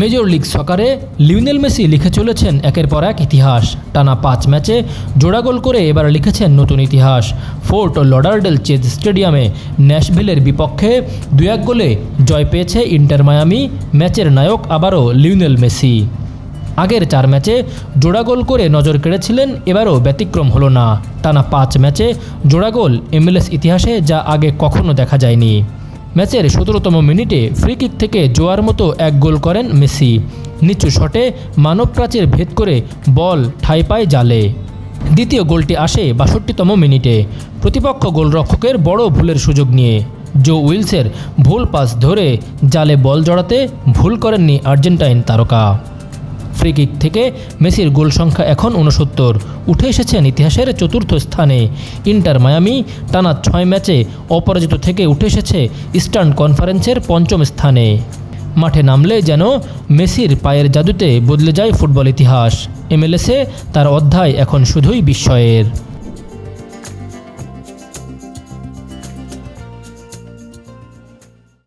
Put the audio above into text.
Major league সকারে Lionel Messi লিখে চলেছেন একের পর এক ইতিহাস। টানা পাঁচ ম্যাচে জোড়া গোল করে এবার লিখেছেন নতুন ইতিহাস। ফোর্ট লডারডেল চেজ স্টেডিয়ামে ন্যাশভিলের বিপক্ষে দু এক গোলে জয় পেয়েছে ইন্টার মায়ামি। ম্যাচের নায়ক আবারও লিওনেল মেসি। আগের চার ম্যাচে জোড়া গোল করে নজর কেড়েছিলেন, এবারও ব্যতিক্রম হলো না। টানা পাঁচ ম্যাচে জোড়া গোল এমএলএস ইতিহাসে যা আগে কখনো দেখা যায়নি। ম্যাচের সতেরোতম মিনিটে ফ্রিকিক থেকে জোয়ার মতো এক গোল করেন মেসি। নিচু শটে মানব প্রাচীর ভেদ করে বল ঠাই পায় জালে। দ্বিতীয় গোলটি আসে বাষট্টিতম মিনিটে। প্রতিপক্ষ গোলরক্ষকের বড় ভুলের সুযোগ নিয়ে। জো উইলসের ভুল পাস ধরে জালে বল জড়াতে ভুল করেননি আর্জেন্টাইন তারকা। ফ্রি কিক থেকে মেসির গোল সংখ্যা এখন উনসত্তর উঠে এসেছেন ইতিহাসের চতুর্থ স্থানে। ইন্টার মায়ামি টানা ছয় ম্যাচে অপরাজিত থেকে উঠে এসেছে ইস্টার্ন কনফারেন্সের পঞ্চম স্থানে। মাঠে নামলে যেন মেসির পায়ের জাদুতে বদলে যায় ফুটবল ইতিহাস। এমএলএসে তার অধ্যায় এখন শুধুই বিস্ময়ের।